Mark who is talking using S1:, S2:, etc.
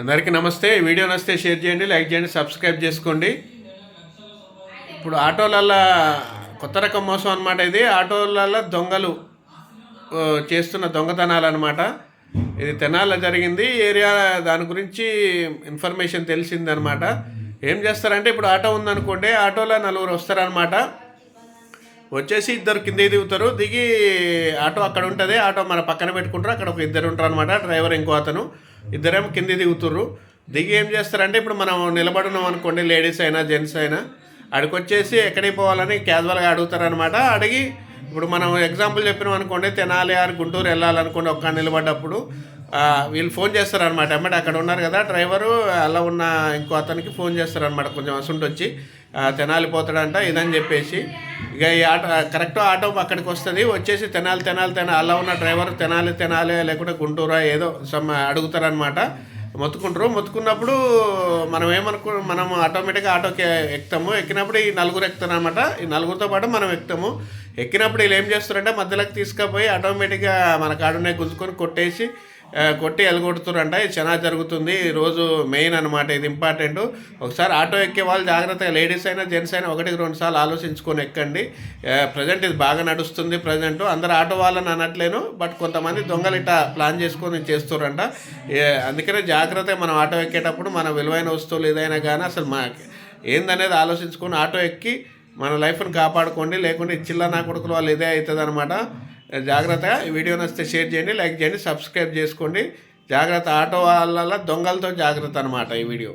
S1: అందరికీ నమస్తే. వీడియో నచ్చితే షేర్ చేయండి లైక్ చేయండి సబ్స్క్రైబ్ చేసుకోండి. ఇప్పుడు ఆటోలల్లో కొత్త రకం మోసం అనమాట ఇది. ఆటోలల్లో దొంగలు చేస్తున్న దొంగతనాలు అనమాట ఇది తెనాల్లో జరిగింది. ఏరియా దాని గురించి ఇన్ఫర్మేషన్ తెలిసిందనమాట ఏం చేస్తారంటే ఇప్పుడు ఆటో ఉందనుకోండి ఆటోలో నలుగురు వస్తారనమాట వచ్చేసి ఇద్దరు కింద దిగుతారు. దిగి ఆటో అక్కడ ఉంటుంది. ఆటో మన పక్కన పెట్టుకుంటారు. అక్కడ ఒక ఇద్దరు ఉంటారు అనమాట డ్రైవర్ ఇంకో అతను. ఇద్దరేమో కింద దిగుతుర్రు. దిగి ఏం చేస్తారంటే ఇప్పుడు మనం నిలబడినాం అనుకోండి లేడీస్ అయినా జెంట్స్ అయినా అక్కడికి వచ్చేసి ఎక్కడికి పోవాలని క్యాజువల్గా అడుగుతారనమాట అడిగి ఇప్పుడు మనం ఎగ్జాంపుల్ చెప్పినాం అనుకోండి తెనాలి ఆర్ గుంటూరు వెళ్ళాలనుకోండి ఒక్క నిలబడ్డప్పుడు వీళ్ళు ఫోన్ చేస్తారనమాట అమ్మట అక్కడ ఉన్నారు కదా డ్రైవరు అలా ఉన్న ఇంకో అతనికి ఫోన్ చేస్తారనమాట కొంచెం అసుంటి వచ్చి తెనాలి పోతాడంట ఇదని చెప్పేసి. ఇక ఈ ఆటో కరెక్ట్ ఆటో అక్కడికి వస్తుంది. వచ్చేసి తెనాలి తెనాలి తెనాలి. అలా ఉన్న డ్రైవర్ తెనాలి తెనాలి లేకుంటే గుంటూరా ఏదో సమ్ అడుగుతారనమాట మొత్తుకుంటారు. మొత్తుకున్నప్పుడు మనం ఏమనుకు మనం ఆటోమేటిక్గా ఆటోకి ఎక్కుతాము. ఎక్కినప్పుడు ఈ నలుగురు ఎక్కుతారు అనమాట ఈ నలుగురితో పాటు మనం ఎక్కుతాము. ఎక్కినప్పుడు వీళ్ళు ఏం చేస్తారంటే మధ్యలోకి తీసుకుపోయి ఆటోమేటిక్గా మన కాడునే గుంజుకొని కొట్టేసి కొట్టి ఎలగొడుతురంట ఇది చాలా జరుగుతుంది. ఈ రోజు మెయిన్ అనమాట ఇది ఇంపార్టెంట్. ఒకసారి ఆటో ఎక్కే వాళ్ళు జాగ్రత్తగా లేడీస్ అయినా జెంట్స్ అయినా ఒకటికి రెండు సార్లు ఆలోచించుకొని ఎక్కండి. ప్రజెంట్ ఇది బాగా నడుస్తుంది ప్రజెంట్. అందరు ఆటో వాళ్ళని అనట్లేను బట్ కొంతమంది దొంగలు ఇట్లా ప్లాన్ చేసుకొని చేస్తారంట అందుకనే జాగ్రత్తగా మనం ఆటో ఎక్కేటప్పుడు మన విలువైన వస్తువులు ఏదైనా కానీ అసలు మా ఏందనేది ఆలోచించుకొని ఆటో ఎక్కి మన లైఫ్ని కాపాడుకోండి. లేకుంటే ఈ చిల్ల నా కొడుకులు వాళ్ళు ఇదే అవుతుంది అనమాట జాగ్రత్తగా ఈ వీడియో నచ్చితే షేర్ చేయండి లైక్ చేయండి సబ్స్క్రైబ్ చేసుకోండి. జాగ్రత్త ఆటో వాళ్ళ దొంగలతో జాగ్రత్త అనమాట ఈ వీడియో.